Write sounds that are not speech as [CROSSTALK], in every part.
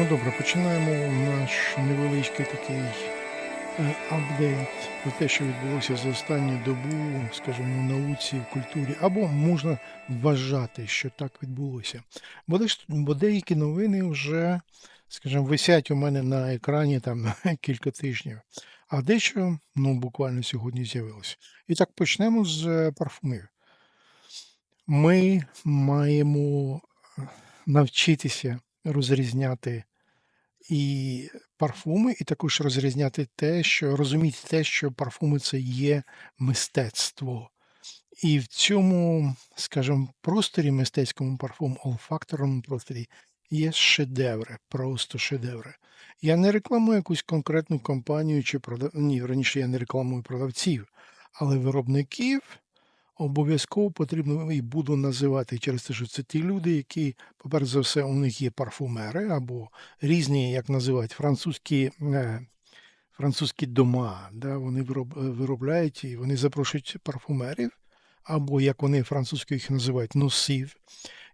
Ну добре, починаємо наш невеличкий такий е, апдейт про те, що відбулося за останню добу, скажімо, в науці, в культурі, або можна вважати, що так відбулося. Бо, деякі новини вже, скажімо, висять у мене на екрані там [LAUGHS] кілька тижнів, а дещо ну, буквально сьогодні з'явилося. І так почнемо з е, парфумів. Ми маємо е, навчитися розрізняти і парфуми, і також розрізняти те, що розуміти те, що парфуми це є мистецтво. І в цьому, скажімо, просторі мистецькому парфум, олфакторному просторі є шедеври, просто шедеври. Я не рекламую якусь конкретну компанію чи продав... Ні, раніше я не рекламую продавців, але виробників обов'язково потрібно і буду називати через те, що це ті люди, які, по-перше за все, у них є парфумери або різні, як називають, французькі, е, французькі дома. Да? Вони е, виробляють і вони запрошують парфумерів, або як вони французькою їх називають, носів.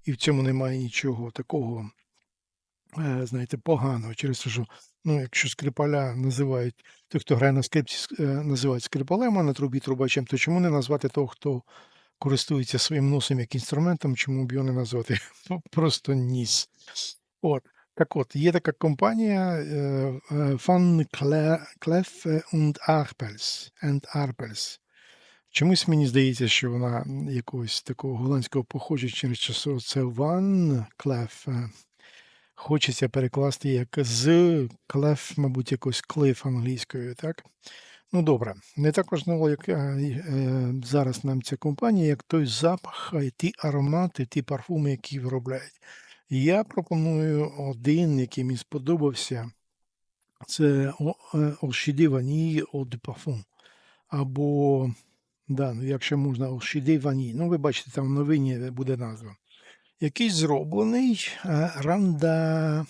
І в цьому немає нічого такого, знаєте, поганого. Через те, що ну, якщо скрипаля називають, той, хто грає на скрипці, е, називають скрипалем, а на трубі трубачем, то чому не назвати того, хто користується своїм носом як інструментом, чому б його не назвати [LAUGHS] просто ніс. От. Так от, є така компанія е, е, Van Clef and Arpels. And Arpels. Чомусь мені здається, що вона якогось такого голландського походження через часу. Це Van Clef. Е, Хочеться перекласти як з клеф, мабуть, якось клиф англійською, так? Ну добре, не так важливо, як е, е, зараз нам ця компанія, як той запах, і ті аромати, ті парфуми, які виробляють. Я пропоную один, який мені сподобався. Це Vanille Eau de Parfum. Або, да, ну, якщо можна, Orchidée Vanille. Ну, ви бачите, там в новині буде назва. Який зроблений е, Ранда,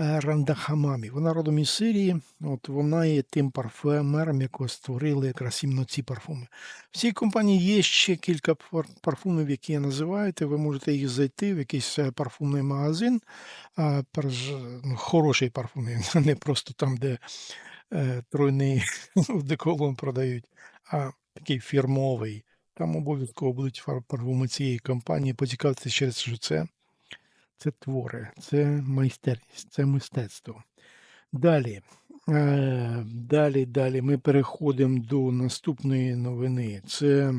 е, Ранда Хамамі. Вона родом із Сирії. От вона є тим парфюмером, якого створили якраз іменно ці парфуми. В цій компанії є ще кілька парфумів, які я називаю. Ви можете їх зайти в якийсь е, парфумний магазин. Ну, хороший парфумний, [LAUGHS] не просто там, де тройний [LAUGHS] деколон продають, а такий фірмовий. Там обов'язково будуть фар- парфуми цієї компанії. Поцікавитися через що це. Це твори, це майстерність, це мистецтво. Далі, е, далі, далі ми переходимо до наступної новини. Це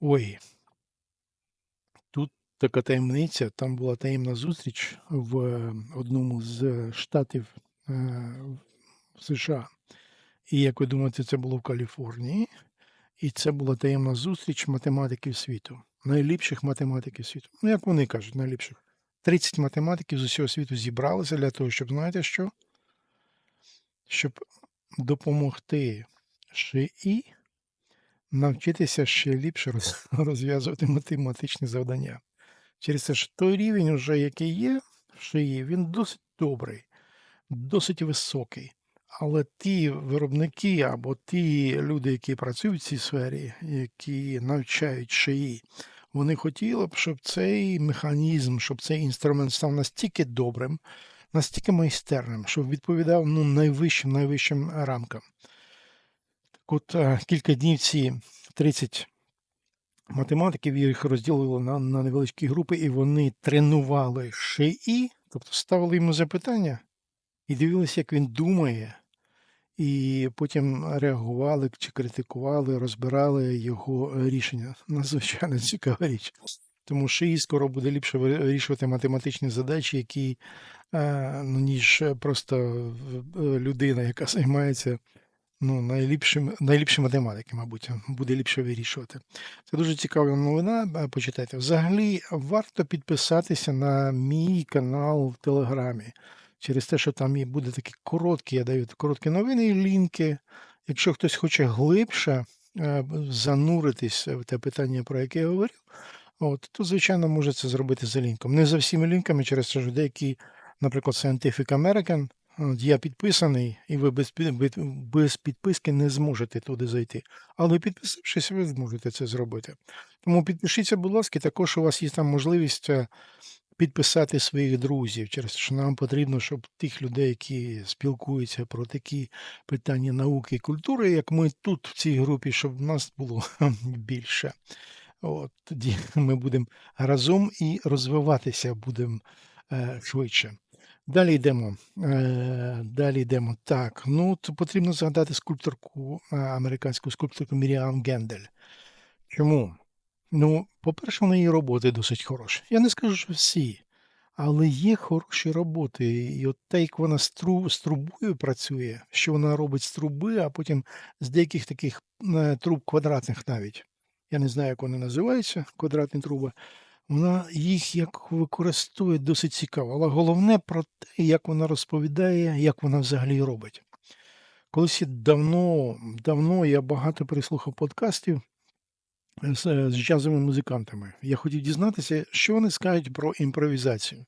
ой, тут така таємниця. Там була таємна зустріч в е, одному з штатів е, в США. І як ви думаєте, це було в Каліфорнії. І це була таємна зустріч математиків світу, найліпших математиків світу. Ну, як вони кажуть, найліпших. 30 математиків з усього світу зібралися для того, щоб, знаєте що? Щоб допомогти ШИІ навчитися ще ліпше [LAUGHS] розв'язувати математичні завдання. Через те, що той рівень, уже, який є в ШИІ, він досить добрий, досить високий. Але ті виробники або ті люди, які працюють в цій сфері, які навчають шиї, вони хотіли б, щоб цей механізм, щоб цей інструмент став настільки добрим, настільки майстерним, щоб відповідав ну, найвищим найвищим рамкам. Так от е, кілька днів ці 30 математиків їх розділили на, на невеличкі групи, і вони тренували шиї, тобто ставили йому запитання і дивилися, як він думає, і потім реагували чи критикували, розбирали його е, рішення. [LAUGHS] Надзвичайно цікава річ. Тому що і скоро буде ліпше вирішувати математичні задачі, які е, ну, ніж просто е, людина, яка займається ну, найліпшим, найліпші математики, мабуть, буде ліпше вирішувати. Це дуже цікава новина. Почитайте. Взагалі варто підписатися на мій канал в Телеграмі. Через те, що там і буде такі короткі, я даю короткі новини і лінки. Якщо хтось хоче глибше е, зануритись в те питання, про яке я говорив, от, то, звичайно, може це зробити за лінком. Не за всіма лінками, через те, що деякі, наприклад, Scientific American, я підписаний, і ви без, без- без підписки не зможете туди зайти. Але підписавшись, ви зможете це зробити. Тому підпишіться, будь ласка, також у вас є там можливість е, підписати своїх друзів через що нам потрібно, щоб тих людей, які спілкуються про такі питання науки і культури, як ми тут в цій групі, щоб нас було [LAUGHS] більше. От, Тоді ми будемо разом і розвиватися будемо е, швидше. Далі йдемо. Е, далі йдемо. Так, ну то потрібно згадати скульпторку, е, американську скульпторку Міріам Гендель. Чому? Ну, по-перше, в неї роботи досить хороші. Я не скажу, що всі, але є хороші роботи. І от те, як вона з, тру, з трубою працює, що вона робить з труби, а потім з деяких таких е, труб квадратних навіть. Я не знаю, як вони називаються, квадратні труби. Вона їх як використовує досить цікаво. Але головне про те, як вона розповідає, як вона взагалі робить. Колись давно, давно я багато переслухав подкастів з, з джазовими музикантами. Я хотів дізнатися, що вони скажуть про імпровізацію.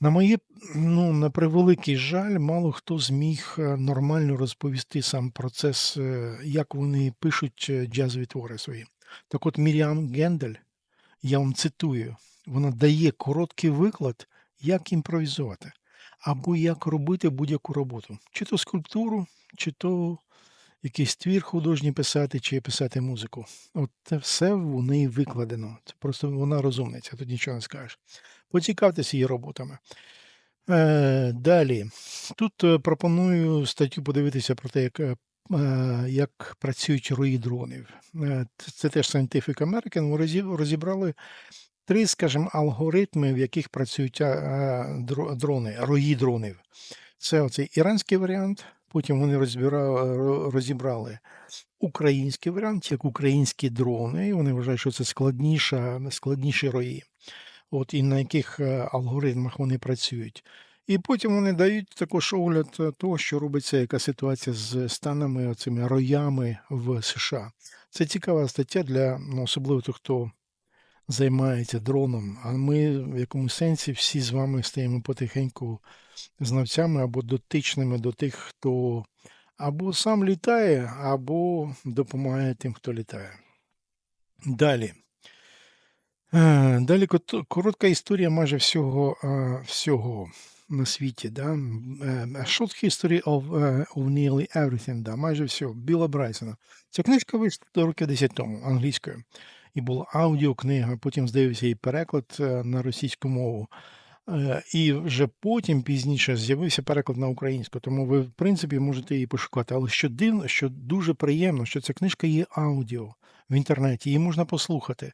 На моє, ну, на превеликий жаль, мало хто зміг е, нормально розповісти сам процес, е, як вони пишуть е, джазові твори свої. Так от Міріам Гендель, я вам цитую, вона дає короткий виклад, як імпровізувати, або як робити будь-яку роботу, чи то скульптуру, чи то якийсь твір художній писати чи писати музику. От це все в неї викладено. Це просто вона розумниця, тут нічого не скажеш. Поцікавтеся її роботами. Е, Далі. Тут е, пропоную статтю подивитися про те, як е, як працюють рої дронів. Е, це теж Scientific American. Розібрали три, скажімо, алгоритми, в яких працюють дрони, рої дронів. Це оцей іранський варіант. Потім вони розібрали український варіант, як українські дрони. і Вони вважають, що це складніша, складніші рої, от і на яких е, алгоритмах вони працюють. І потім вони дають також огляд того, що робиться, яка ситуація з станами цими роями в США. Це цікава стаття для ну, особливо тих, хто займається дроном. А ми в якомусь сенсі всі з вами стаємо потихеньку знавцями або дотичними до тих, хто або сам літає, або допомагає тим, хто літає. Далі. Е, далі коротка історія майже всього е, всього на світі. Да? Е, a short history of, of nearly everything, да? майже всього. Біла Брайсона. Ця книжка вийшла роки 10 тому англійською. І була аудіокнига, потім, здається, і переклад на російську мову. І вже потім пізніше з'явився переклад на українську, тому ви, в принципі, можете її пошукати. Але що дивно, що дуже приємно, що ця книжка є аудіо в інтернеті, її можна послухати.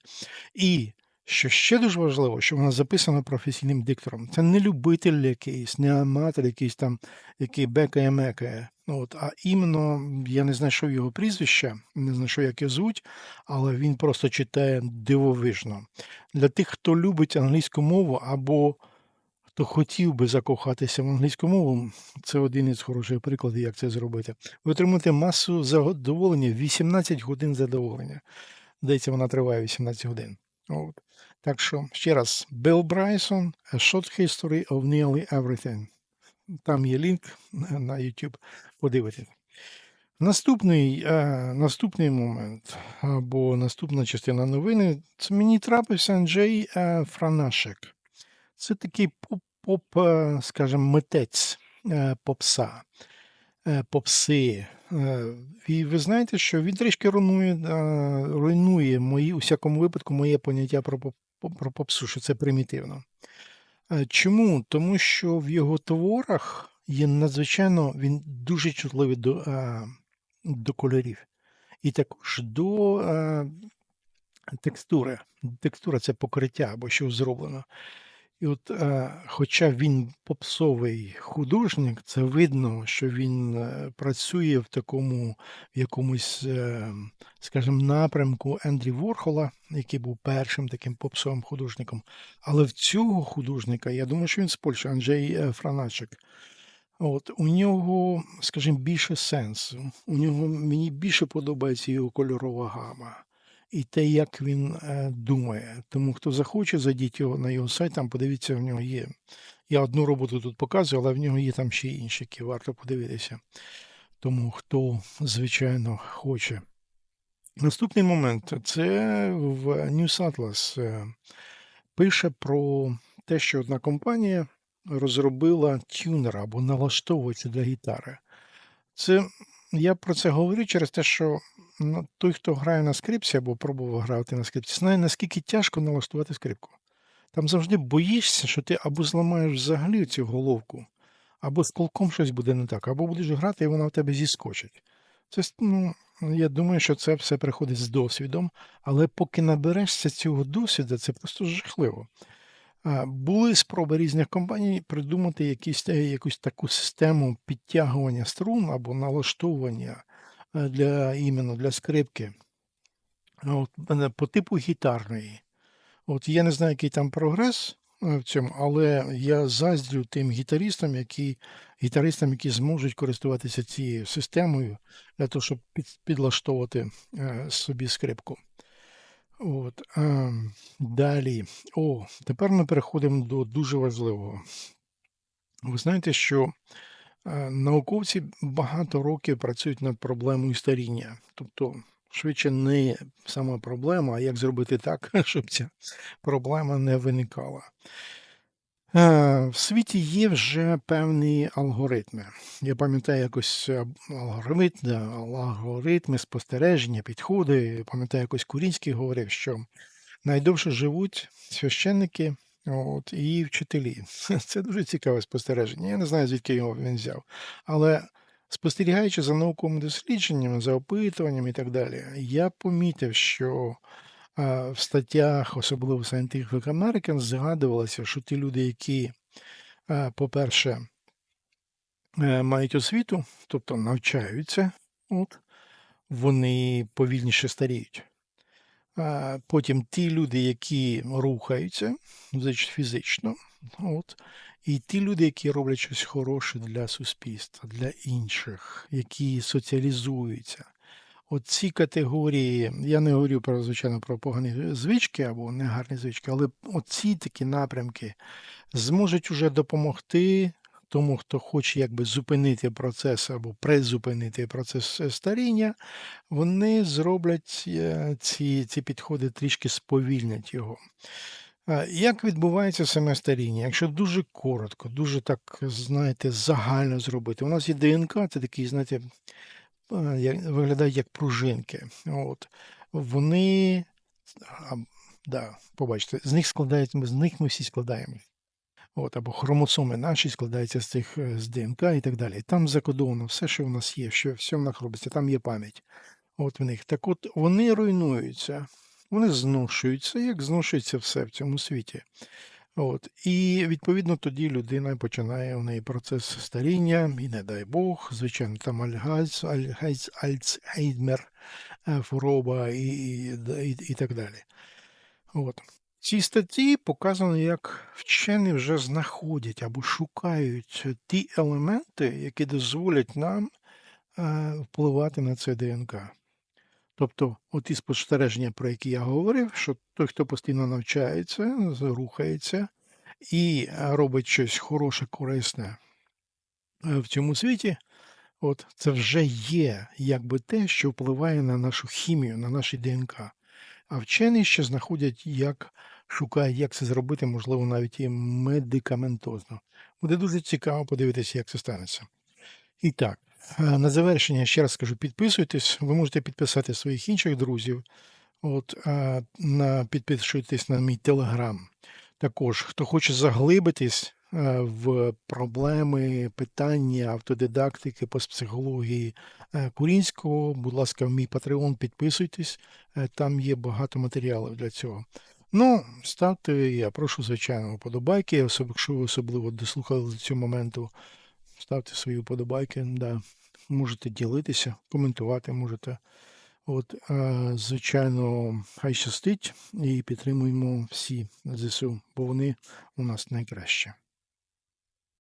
І що ще дуже важливо, що вона записана професійним диктором. Це не любитель якийсь, не аматор якийсь там, який бекає мекає. От, А іменно я не знайшов його прізвища, не знайшов, як його звуть, але він просто читає дивовижно. Для тих, хто любить англійську мову або хто хотів би закохатися в англійську мову, це один із хороших прикладів, як це зробити. Ви отримуєте масу задоволення, 18 годин задоволення. Здається, вона триває 18 годин. От. Так що, ще раз, Bill Bryson, A Short History of Nearly Everything. Там є лінк на YouTube. Подивитися. Наступний е, наступний момент або наступна частина новини це мені трапився Анджей е, Франашек. Це такий поп, е, скажімо, митець е, попса, е, попси. І ви знаєте, що він трішки руйнує руйнує мої, у всякому випадку моє поняття про про попсу, що це примітивно. Чому? Тому що в його творах є надзвичайно він дуже чутливий до до кольорів. І також до текстури. Текстура це покриття або що зроблено. І от, е, хоча він попсовий художник, це видно, що він е, працює в такому в якомусь, е, скажімо, напрямку Ендрі Ворхола, який був першим таким попсовим художником. Але в цього художника, я думаю, що він з Польщі, Анджей Франачик. От, У нього, скажімо, більше сенсу. У нього мені більше подобається його кольорова гама і те, як він е, думає. Тому хто захоче, зайдіть на його сайт, там подивіться, в нього є. Я одну роботу тут показую, але в нього є там ще інші, які варто подивитися. Тому хто, звичайно, хоче. Наступний момент це в News Atlas. Е, пише про те, що одна компанія розробила тюнер або налаштовувач для гітари. Це я про це говорю через те, що ну, той, хто грає на скрипці або пробував грати на скрипці, знає, наскільки тяжко налаштувати скрипку. Там завжди боїшся, що ти або зламаєш взагалі цю головку, або з колком щось буде не так, або будеш грати, і вона в тебе зіскочить. Це, ну, я думаю, що це все приходить з досвідом, але поки наберешся цього досвіду, це просто жахливо. Були спроби різних компаній придумати якісь, е, якусь таку систему підтягування струн або налаштовування для іменно для скрипки От, е, по типу гітарної. От Я не знаю, який там прогрес в цьому, але я заздрю тим гітаристам, які гітаристам, які зможуть користуватися цією системою для того, щоб під, підлаштовувати собі скрипку. От, а, Далі. О, тепер ми переходимо до дуже важливого. Ви знаєте, що науковці багато років працюють над проблемою старіння. Тобто, швидше не сама проблема, а як зробити так, [LAUGHS] щоб ця проблема не виникала. В світі є вже певні алгоритми. Я пам'ятаю якось е, алгоритм, алгоритми спостереження, підходи. Пам'ятаю, якось Курінський говорив, що найдовше живуть священники от, і вчителі. [LAUGHS] Це дуже цікаве спостереження. Я не знаю, звідки його він взяв. Але спостерігаючи за науковими дослідженнями, за опитуванням і так далі, я помітив, що в статтях, особливо Scientific American, згадувалося, що ті люди, які, по-перше, е, мають освіту, тобто навчаються, от, вони повільніше старіють. Потім ті люди, які рухаються фізично, от, і ті люди, які роблять щось хороше для суспільства, для інших, які соціалізуються. Оці категорії, я не говорю про, звичайно, про погані звички або негарні звички, але оці такі напрямки зможуть уже допомогти тому, хто хоче якби зупинити процес або призупинити процес старіння, вони зроблять е, ці, ці підходи трішки сповільнять його. Як відбувається саме старіння? Якщо дуже коротко, дуже так, знаєте, загально зробити, у нас є ДНК, це такий, знаєте, виглядають як пружинки. От. Вони, да, побачите, з них складають, з них ми всі складаємо. От, Або хромосоми наші складаються з цих е, з ДНК і так далі. Там закодовано все, що в нас є, що все в нас робиться, там є пам'ять. От в них. Так от вони руйнуються, вони зношуються, як зношується все в цьому світі. От. І відповідно тоді людина починає у неї процес старіння, і не дай Бог, звичайно, там Альгайз, Альгайз, Альцгеймер, е, хвороба і, і, і так далі. От. Цій статті показано, як вчені вже знаходять або шукають ті елементи, які дозволять нам е, впливати на це ДНК. Тобто, оті спостереження, про які я говорив, що той, хто постійно навчається, рухається і робить щось хороше, корисне е, в цьому світі, от це вже є якби те, що впливає на нашу хімію, на наші ДНК. А вчені ще знаходять, як шукають, як це зробити, можливо, навіть і медикаментозно. Буде дуже цікаво подивитися, як це станеться. І так. Е, на завершення ще раз скажу: підписуйтесь, ви можете підписати своїх інших друзів. От, е, на, Підписуйтесь на мій телеграм. Також, хто хоче заглибитись в проблеми, питання автодидактики по психології Курінського, будь ласка, в мій Patreon підписуйтесь, там є багато матеріалів для цього. Ну, ставте, я прошу, звичайно, вподобайки, якщо ви особливо дослухали до цього моменту. Ставте свої вподобайки, да. можете ділитися, коментувати можете. От, Звичайно, хай щастить і підтримуємо всі ЗСУ, бо вони у нас найкраще.